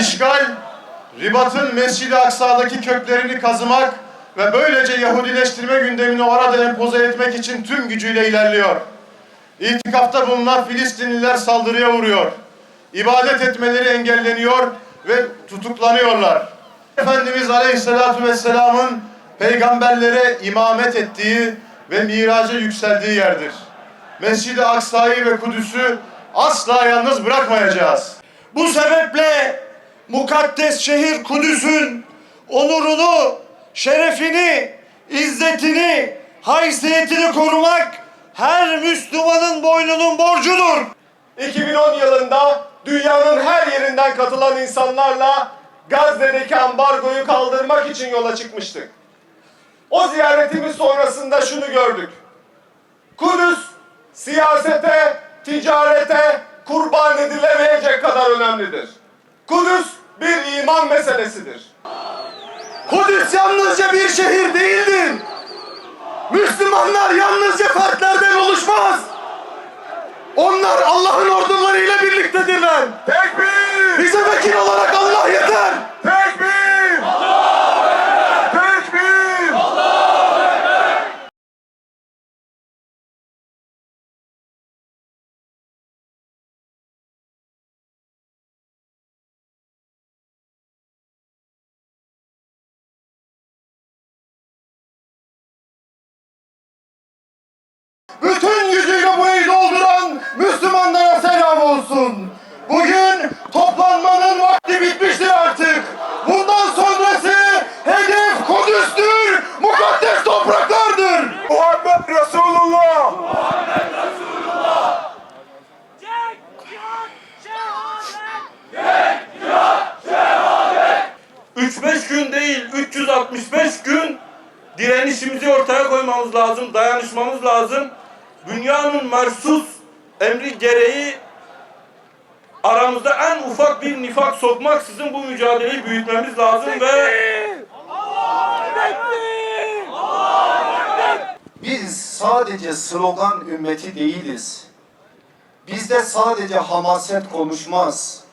İşgal, ribatın Mescid-i Aksa'daki köklerini kazımak ve böylece Yahudileştirme gündemini orada empoze etmek için tüm gücüyle ilerliyor. İtikafta bulunan Filistinliler saldırıya uğruyor. İbadet etmeleri engelleniyor ve tutuklanıyorlar. Efendimiz Aleyhisselatü Vesselam'ın peygamberlere imamet ettiği ve miraca yükseldiği yerdir. Mescid-i Aksa'yı ve Kudüs'ü asla yalnız bırakmayacağız. Bu sebeple mukaddes şehir Kudüs'ün onurunu, şerefini, izzetini, haysiyetini korumak her Müslümanın boynunun borcudur. 2010 yılında dünyanın her yerinden katılan insanlarla Gazze'deki ambargoyu kaldırmak için yola çıkmıştık. O ziyaretimiz sonrasında şunu gördük. Kudüs siyasete, ticarete kurban edilemeyecek kadar önemlidir. Kudüs bir iman meselesidir. Kudüs yalnızca bir şehir değildir. Müslümanlar yalnızca fertlerden oluşmaz. Onlar Allah'ın ordularıyla birliktedirler. Tekbir! Bize vekil olarak Allah yeter. Bütün gücüyle burayı dolduran Müslümanlara selam olsun. Bugün toplanmanın vakti bitmiştir artık. Bundan sonrası hedef Kudüs'tür, mukaddes topraklardır. Muhammed Resulullah! Cenk, cihat, şehadet. 3-5 gün değil 365 gün direnişimizi ortaya koymamız lazım, dayanışmamız lazım. Dünyanın mersus emri gereği aramızda en ufak bir nifak sokmaksızın bu mücadeleyi büyütmemiz lazım ve Biz sadece slogan ümmeti değiliz. Bizde sadece hamaset konuşmaz.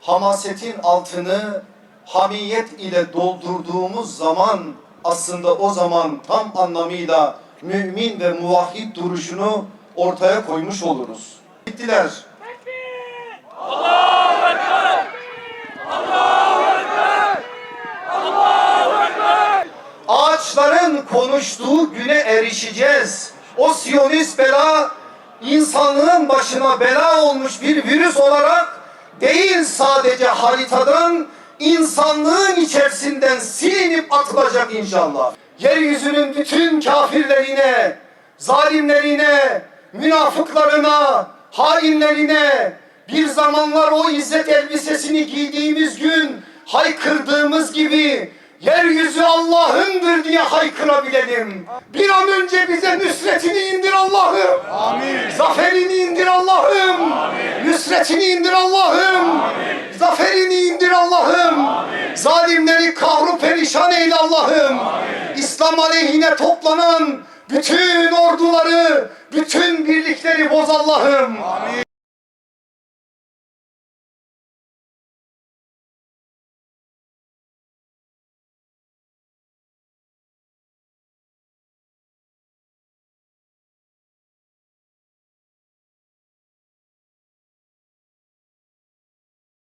Hamasetin altını hamiyet ile doldurduğumuz zaman aslında o zaman tam anlamıyla mümin ve muvahhid duruşunu ortaya koymuş oluruz. Gittiler. Ağaçların konuştuğu güne erişeceğiz. O siyonist bela insanlığın başına bela olmuş bir virüs olarak değil sadece haritadan insanlığın içerisinden silinip atılacak inşallah. Yeryüzünün bütün kafirlerine, zalimlerine, münafıklarına, hainlerine bir zamanlar o izzet elbisesini giydiğimiz gün haykırdığımız gibi yeryüzü Allah'ındır diye haykırabilelim. Bir an önce bize nüsretini indir Allah'ım. Amin. Zaferini indir Allah'ım. Amin. Nüsretini indir Allah'ım. Zaferini indir Allah'ım. Zalimleri kahru perişan eyle Allah'ım. İslam aleyhine toplanan bütün orduları, bütün birlikleri boz Allah'ım.